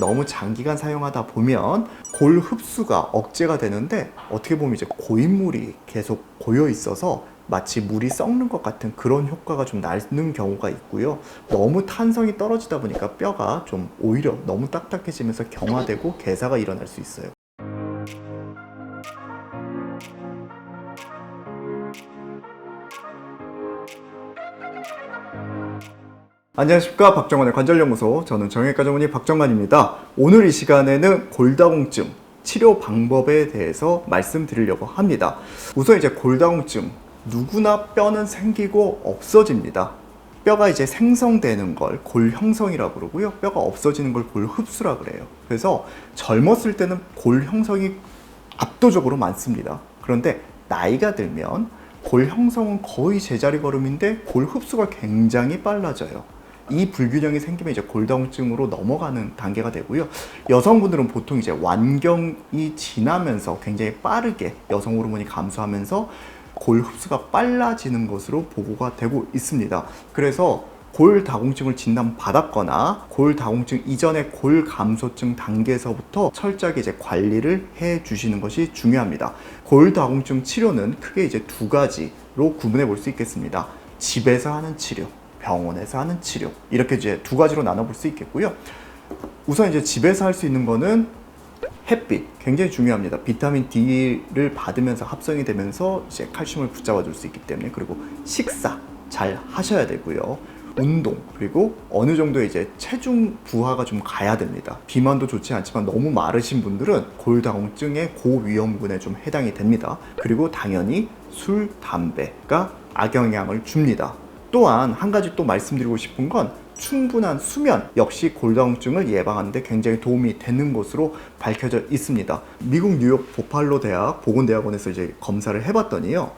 너무 장기간 사용하다 보면 골 흡수가 억제가 되는데 어떻게 보면 이제 고인물이 계속 고여 있어서 마치 물이 썩는 것 같은 그런 효과가 좀 나는 경우가 있고요. 너무 탄성이 떨어지다 보니까 뼈가 좀 오히려 너무 딱딱해지면서 경화되고 괴사가 일어날 수 있어요. 안녕하십니까. 박정환의 관절연구소. 저는 정형외과 전문의 박정환입니다. 오늘 이 시간에는 골다공증 치료 방법에 대해서 말씀드리려고 합니다. 우선 이제 골다공증 누구나 뼈는 생기고 없어집니다. 뼈가 이제 생성되는 걸 골 형성이라고 그러고요. 뼈가 없어지는 걸 골 흡수라 그래요. 그래서 젊었을 때는 골 형성이 압도적으로 많습니다. 그런데 나이가 들면 골 형성은 거의 제자리 걸음인데 골 흡수가 굉장히 빨라져요. 이 불균형이 생기면 이제 골다공증으로 넘어가는 단계가 되고요. 여성분들은 보통 이제 완경이 지나면서 굉장히 빠르게 여성 호르몬이 감소하면서 골 흡수가 빨라지는 것으로 보고가 되고 있습니다. 그래서 골다공증을 진단받았거나 골다공증 이전의 골감소증 단계에서부터 철저하게 이제 관리를 해 주시는 것이 중요합니다. 골다공증 치료는 크게 이제 두 가지로 구분해 볼 수 있겠습니다. 집에서 하는 치료, 병원에서 하는 치료 이렇게 이제 두 가지로 나눠 볼 수 있겠고요. 우선 이제 집에서 할 수 있는 거는 햇빛 굉장히 중요합니다. 비타민 D를 받으면서 합성이 되면서 이제 칼슘을 붙잡아 줄 수 있기 때문에 그리고 식사 잘 하셔야 되고요. 운동 그리고 어느 정도 이제 체중 부하가 좀 가야 됩니다. 비만도 좋지 않지만 너무 마르신 분들은 골다공증의 고위험군에 좀 해당이 됩니다. 그리고 당연히 술, 담배가 악영향을 줍니다. 또한 한 가지 또 말씀드리고 싶은 건 충분한 수면 역시 골다공증을 예방하는데 굉장히 도움이 되는 것으로 밝혀져 있습니다. 미국 뉴욕 보팔로 대학 보건대학원에서 이제 검사를 해봤더니요.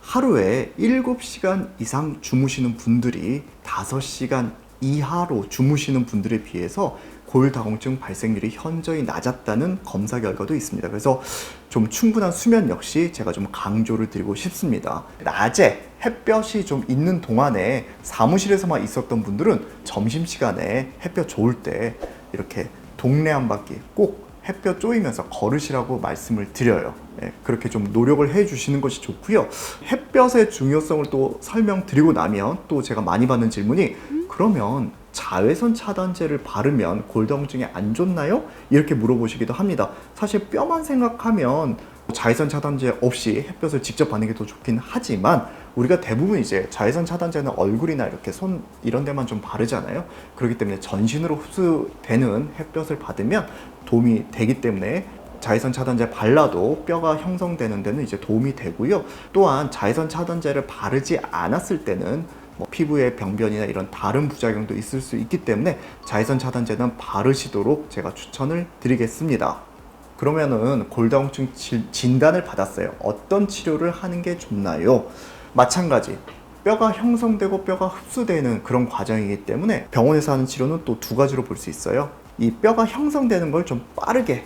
하루에 7시간 이상 주무시는 분들이 5시간 이하로 주무시는 분들에 비해서 골다공증 발생률이 현저히 낮았다는 검사 결과도 있습니다. 그래서 좀 충분한 수면 역시 제가 좀 강조를 드리고 싶습니다. 낮에 햇볕이 좀 있는 동안에 사무실에서만 있었던 분들은 점심시간에 햇볕 좋을 때 이렇게 동네 한 바퀴 꼭 햇볕 쪼이면서 걸으시라고 말씀을 드려요. 예, 그렇게 좀 노력을 해 주시는 것이 좋고요. 햇볕의 중요성을 또 설명드리고 나면 또 제가 많이 받는 질문이 그러면 자외선 차단제를 바르면 골다공증에 안 좋나요? 이렇게 물어보시기도 합니다. 사실 뼈만 생각하면 자외선 차단제 없이 햇볕을 직접 받는 게 더 좋긴 하지만 우리가 대부분 이제 자외선 차단제는 얼굴이나 이렇게 손 이런 데만 좀 바르잖아요. 그렇기 때문에 전신으로 흡수되는 햇볕을 받으면 도움이 되기 때문에 자외선 차단제 발라도 뼈가 형성되는 데는 이제 도움이 되고요. 또한 자외선 차단제를 바르지 않았을 때는 뭐 피부의 병변이나 이런 다른 부작용도 있을 수 있기 때문에 자외선 차단제는 바르시도록 제가 추천을 드리겠습니다. 그러면은 골다공증 질- 진단을 받았어요. 어떤 치료를 하는 게 좋나요? 마찬가지. 뼈가 형성되고 뼈가 흡수되는 그런 과정이기 때문에 병원에서 하는 치료는 또 두 가지로 볼 수 있어요. 이 뼈가 형성되는 걸 좀 빠르게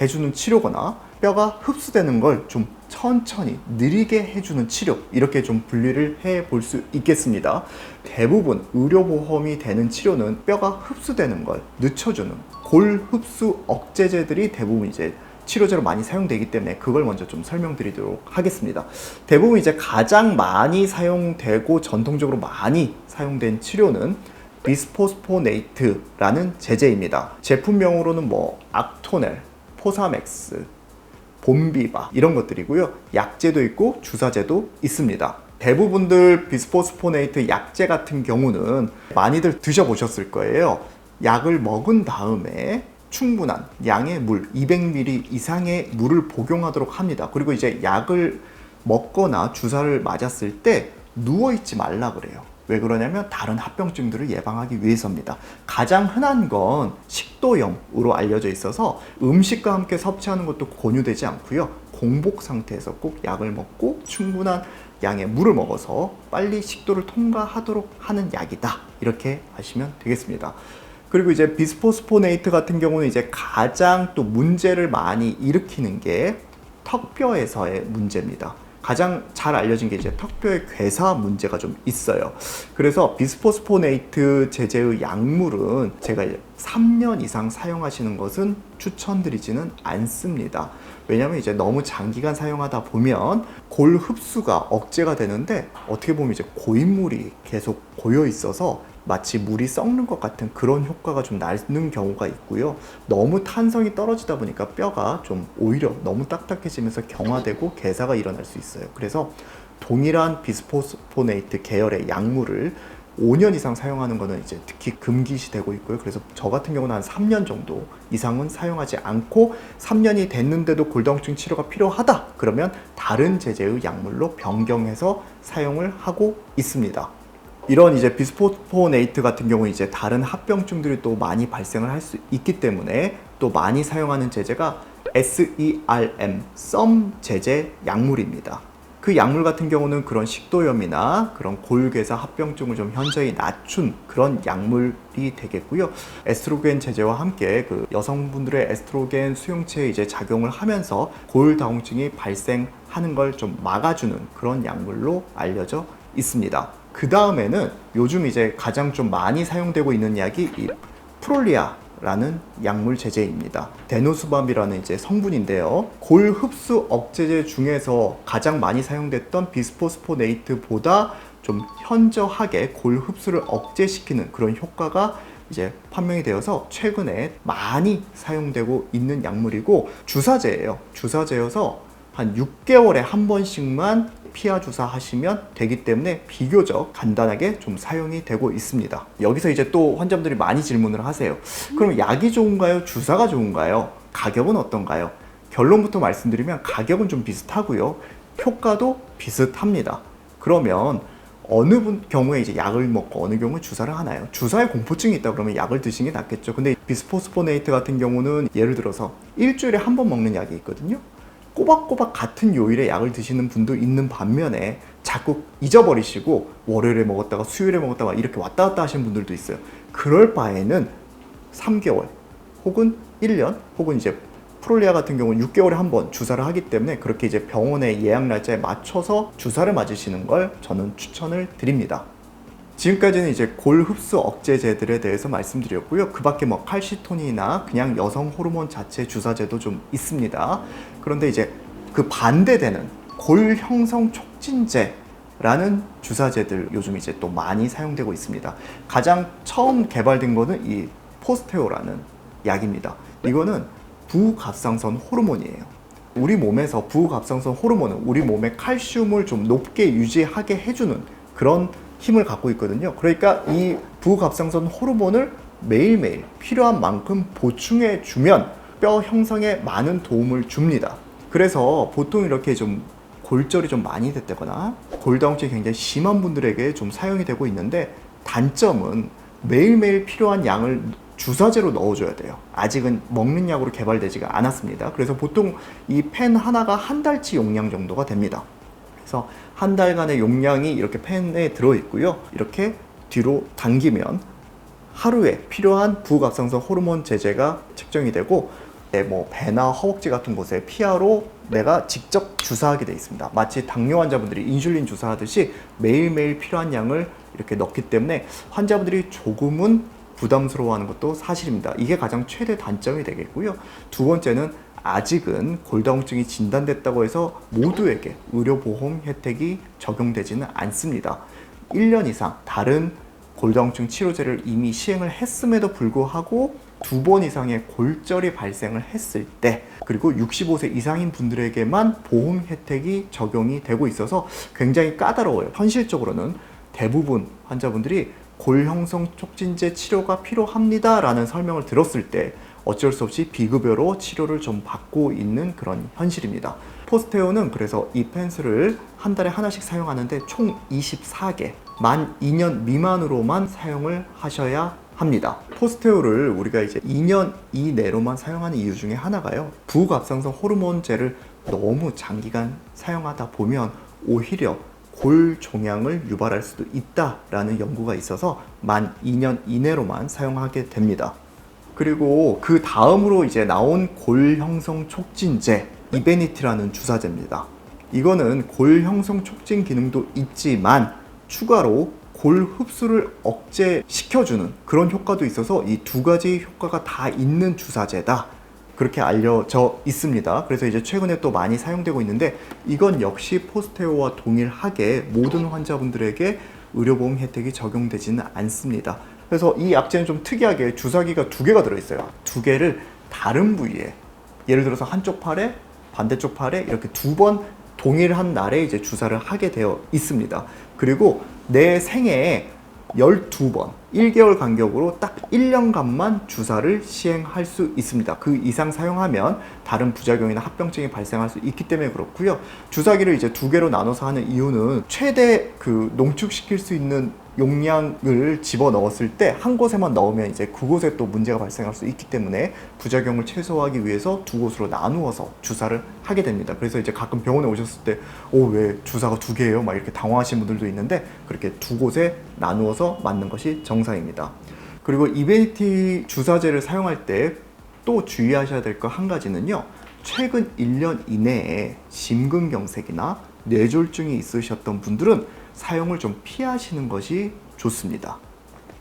해주는 치료거나 뼈가 흡수되는 걸 좀 천천히 느리게 해주는 치료 이렇게 좀 분리를 해 볼 수 있겠습니다. 대부분 의료보험이 되는 치료는 뼈가 흡수되는 걸 늦춰주는 골 흡수 억제제들이 대부분 이제 치료제로 많이 사용되기 때문에 그걸 먼저 좀 설명드리도록 하겠습니다. 대부분 이제 가장 많이 사용되고 전통적으로 많이 사용된 치료는 비스포스포네이트라는 제제입니다. 제품명으로는 뭐 악토넬, 포사맥스, 봄비바 이런 것들이고요. 약제도 있고 주사제도 있습니다. 대부분들 비스포스포네이트 약제 같은 경우는 많이들 드셔보셨을 거예요. 약을 먹은 다음에 충분한 양의 물, 200ml 이상의 물을 복용하도록 합니다. 그리고 이제 약을 먹거나 주사를 맞았을 때 누워있지 말라 그래요. 왜 그러냐면 다른 합병증들을 예방하기 위해서입니다. 가장 흔한 건 식도염으로 알려져 있어서 음식과 함께 섭취하는 것도 권유되지 않고요. 공복 상태에서 꼭 약을 먹고 충분한 양의 물을 먹어서 빨리 식도를 통과하도록 하는 약이다. 이렇게 아시면 되겠습니다. 그리고 이제 비스포스포네이트 같은 경우는 이제 가장 또 문제를 많이 일으키는 게 턱뼈에서의 문제입니다. 가장 잘 알려진 게 이제 턱뼈의 괴사 문제가 좀 있어요. 그래서 비스포스포네이트 제제의 약물은 제가 3년 이상 사용하시는 것은 추천드리지는 않습니다. 왜냐하면 이제 너무 장기간 사용하다 보면 골 흡수가 억제가 되는데 어떻게 보면 이제 고인물이 계속 고여 있어서 마치 물이 썩는 것 같은 그런 효과가 좀 나는 경우가 있고요. 너무 탄성이 떨어지다 보니까 뼈가 좀 오히려 너무 딱딱해지면서 경화되고 개사가 일어날 수 있어요. 그래서 동일한 비스포스포네이트 계열의 약물을 5년 이상 사용하는 거는 이제 특히 금기시되고 있고요. 그래서 저 같은 경우는 한 3년 정도 이상은 사용하지 않고 3년이 됐는데도 골다공증 치료가 필요하다. 그러면 다른 제재의 약물로 변경해서 사용을 하고 있습니다. 이런 이제 비스포스포네이트 같은 경우 이제 다른 합병증들이 또 많이 발생을 할 수 있기 때문에 또 많이 사용하는 제제가 SERM, 썸 제제 약물입니다. 그 약물 같은 경우는 그런 식도염이나 그런 골괴사 합병증을 좀 현저히 낮춘 그런 약물이 되겠고요. 에스트로겐 제제와 함께 그 여성분들의 에스트로겐 수용체에 이제 작용을 하면서 골다공증이 발생하는 걸 좀 막아주는 그런 약물로 알려져 있습니다. 그 다음에는 요즘 이제 가장 좀 많이 사용되고 있는 약이 이 프롤리아 라는 약물 제제입니다. 데노수밤이라는 이제 성분인데요. 골 흡수 억제제 중에서 가장 많이 사용됐던 비스포스포네이트보다 좀 현저하게 골 흡수를 억제시키는 그런 효과가 이제 판명이 되어서 최근에 많이 사용되고 있는 약물이고 주사제예요. 주사제여서 한 6개월에 한 번씩만 피하 주사 하시면 되기 때문에 비교적 간단하게 좀 사용이 되고 있습니다. 여기서 이제 또 환자분들이 많이 질문을 하세요. 그럼 약이 좋은가요? 주사가 좋은가요? 가격은 어떤가요? 결론부터 말씀드리면 가격은 좀 비슷하고요. 효과도 비슷합니다. 그러면 어느 분 경우에 이제 약을 먹고 어느 경우에 주사를 하나요? 주사에 공포증이 있다 그러면 약을 드시는 게 낫겠죠. 근데 비스포스포네이트 같은 경우는 예를 들어서 일주일에 한 번 먹는 약이 있거든요. 꼬박꼬박 같은 요일에 약을 드시는 분도 있는 반면에 자꾸 잊어버리시고 월요일에 먹었다가 수요일에 먹었다가 이렇게 왔다 갔다 하시는 분들도 있어요. 그럴 바에는 3개월 혹은 1년 혹은 이제 프롤리아 같은 경우는 6개월에 한 번 주사를 하기 때문에 그렇게 이제 병원의 예약 날짜에 맞춰서 주사를 맞으시는 걸 저는 추천을 드립니다. 지금까지는 이제 골 흡수 억제제들에 대해서 말씀드렸고요. 그 밖에 뭐 칼시토닌이나 그냥 여성 호르몬 자체 주사제도 좀 있습니다. 그런데 이제 그 반대되는 골 형성 촉진제 라는 주사제들 요즘 이제 또 많이 사용되고 있습니다. 가장 처음 개발된 거는 이 포스테오라는 약입니다. 이거는 부갑상선 호르몬이에요. 우리 몸에서 부갑상선 호르몬은 우리 몸의 칼슘을 좀 높게 유지하게 해주는 그런 힘을 갖고 있거든요. 그러니까 이 부갑상선 호르몬을 매일매일 필요한 만큼 보충해 주면 뼈 형성에 많은 도움을 줍니다. 그래서 보통 이렇게 좀 골절이 좀 많이 됐다거나 골다공증이 굉장히 심한 분들에게 좀 사용이 되고 있는데 단점은 매일매일 필요한 양을 주사제로 넣어줘야 돼요. 아직은 먹는 약으로 개발되지가 않았습니다. 그래서 보통 이 펜 하나가 한 달치 용량 정도가 됩니다. 그래서 한 달간의 용량이 이렇게 펜에 들어 있고요. 이렇게 뒤로 당기면 하루에 필요한 부갑상선 호르몬 제제가 측정이 되고 내뭐 배나 허벅지 같은 곳에 피하로 내가 직접 주사하게 돼 있습니다. 마치 당뇨 환자분들이 인슐린 주사하듯이 매일매일 필요한 양을 이렇게 넣기 때문에 환자분들이 조금은 부담스러워하는 것도 사실입니다. 이게 가장 최대 단점이 되겠고요. 두 번째는 아직은 골다공증이 진단됐다고 해서 모두에게 의료보험 혜택이 적용되지는 않습니다. 1년 이상 다른 골다공증 치료제를 이미 시행을 했음에도 불구하고 두 번 이상의 골절이 발생을 했을 때 그리고 65세 이상인 분들에게만 보험 혜택이 적용이 되고 있어서 굉장히 까다로워요. 현실적으로는 대부분 환자분들이 골 형성 촉진제 치료가 필요합니다라는 설명을 들었을 때 어쩔 수 없이 비급여로 치료를 좀 받고 있는 그런 현실입니다. 포스테오는 그래서 이 펜슬을 한 달에 하나씩 사용하는데 총 24개, 만 2년 미만으로만 사용을 하셔야 합니다. 포스테오를 우리가 이제 2년 이내로만 사용하는 이유 중에 하나가요. 부갑상선 호르몬제를 너무 장기간 사용하다 보면 오히려 골 종양을 유발할 수도 있다라는 연구가 있어서 만 2년 이내로만 사용하게 됩니다. 그리고 그 다음으로 이제 나온 골 형성 촉진제 이베니티라는 주사제입니다. 이거는 골 형성 촉진 기능도 있지만 추가로 골 흡수를 억제시켜주는 그런 효과도 있어서 이 두 가지 효과가 다 있는 주사제다. 그렇게 알려져 있습니다. 그래서 이제 최근에 또 많이 사용되고 있는데 이건 역시 포스테오와 동일하게 모든 환자분들에게 의료보험 혜택이 적용되지는 않습니다. 그래서 이 약제는 좀 특이하게 주사기가 두 개가 들어있어요. 두 개를 다른 부위에 예를 들어서 한쪽 팔에 반대쪽 팔에 이렇게 두 번 동일한 날에 이제 주사를 하게 되어 있습니다. 그리고 내 생애에 12번, 1개월 간격으로 딱 1년간만 주사를 시행할 수 있습니다. 그 이상 사용하면 다른 부작용이나 합병증이 발생할 수 있기 때문에 그렇고요. 주사기를 이제 두 개로 나눠서 하는 이유는 최대 그 농축시킬 수 있는 용량을 집어 넣었을 때 한 곳에만 넣으면 이제 그곳에 또 문제가 발생할 수 있기 때문에 부작용을 최소화하기 위해서 두 곳으로 나누어서 주사를 하게 됩니다. 그래서 이제 가끔 병원에 오셨을 때, 오, 왜 주사가 두 개예요? 막 이렇게 당황하시는 분들도 있는데, 그렇게 두 곳에 나누어서 맞는 것이 정상입니다. 그리고 이베니티 주사제를 사용할 때 또 주의하셔야 될 거 한 가지는요. 최근 1년 이내에 심근경색이나 뇌졸중이 있으셨던 분들은 사용을 좀 피하시는 것이 좋습니다.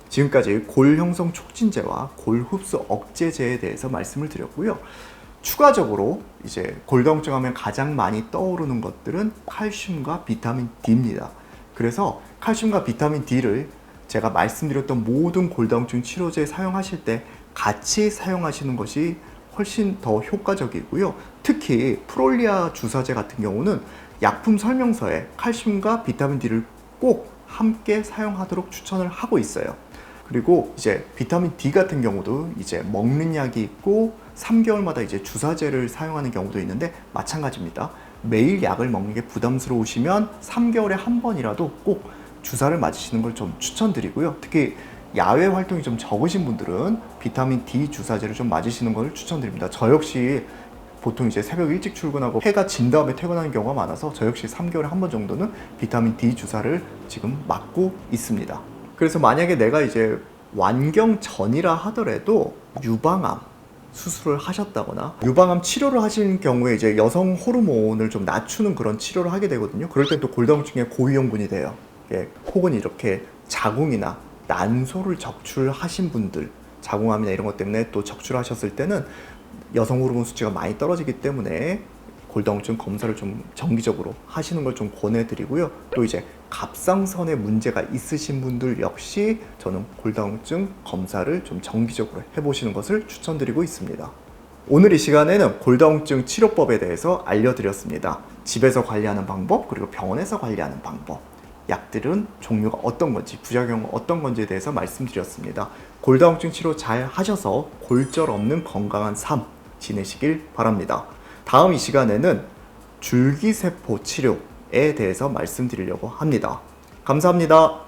지금까지 골 형성 촉진제와 골 흡수 억제제에 대해서 말씀을 드렸고요. 추가적으로 이제 골다공증 하면 가장 많이 떠오르는 것들은 칼슘과 비타민 D입니다. 그래서 칼슘과 비타민 D를 제가 말씀드렸던 모든 골다공증 치료제 사용하실 때 같이 사용하시는 것이 훨씬 더 효과적이고요. 특히 프롤리아 주사제 같은 경우는 약품 설명서에 칼슘과 비타민 D를 꼭 함께 사용하도록 추천을 하고 있어요. 그리고 이제 비타민 D 같은 경우도 이제 먹는 약이 있고 3개월마다 이제 주사제를 사용하는 경우도 있는데 마찬가지입니다. 매일 약을 먹는 게 부담스러우시면 3개월에 한 번이라도 꼭 주사를 맞으시는 걸 좀 추천드리고요. 특히 야외 활동이 좀 적으신 분들은 비타민 D 주사제를 좀 맞으시는 걸 추천드립니다. 저 역시 보통 이제 새벽 일찍 출근하고 해가 진 다음에 퇴근하는 경우가 많아서 저 역시 3개월에 한 번 정도는 비타민 D 주사를 지금 맞고 있습니다. 그래서 만약에 내가 이제 완경 전이라 하더라도 유방암 수술을 하셨다거나 유방암 치료를 하시는 경우에 이제 여성 호르몬을 좀 낮추는 그런 치료를 하게 되거든요. 그럴 땐또 골다공증의 고위험군이 돼요. 예, 혹은 이렇게 자궁이나 난소를 적출하신 분들 자궁암이나 이런 것 때문에 또 적출하셨을 때는 여성 호르몬 수치가 많이 떨어지기 때문에 골다공증 검사를 좀 정기적으로 하시는 걸 좀 권해드리고요. 또 이제 갑상선에 문제가 있으신 분들 역시 저는 골다공증 검사를 좀 정기적으로 해보시는 것을 추천드리고 있습니다. 오늘 이 시간에는 골다공증 치료법에 대해서 알려드렸습니다. 집에서 관리하는 방법, 그리고 병원에서 관리하는 방법. 약들은 종류가 어떤 건지, 부작용은 어떤 건지에 대해서 말씀드렸습니다. 골다공증 치료 잘 하셔서 골절 없는 건강한 삶 지내시길 바랍니다. 다음 이 시간에는 줄기세포 치료에 대해서 말씀드리려고 합니다. 감사합니다.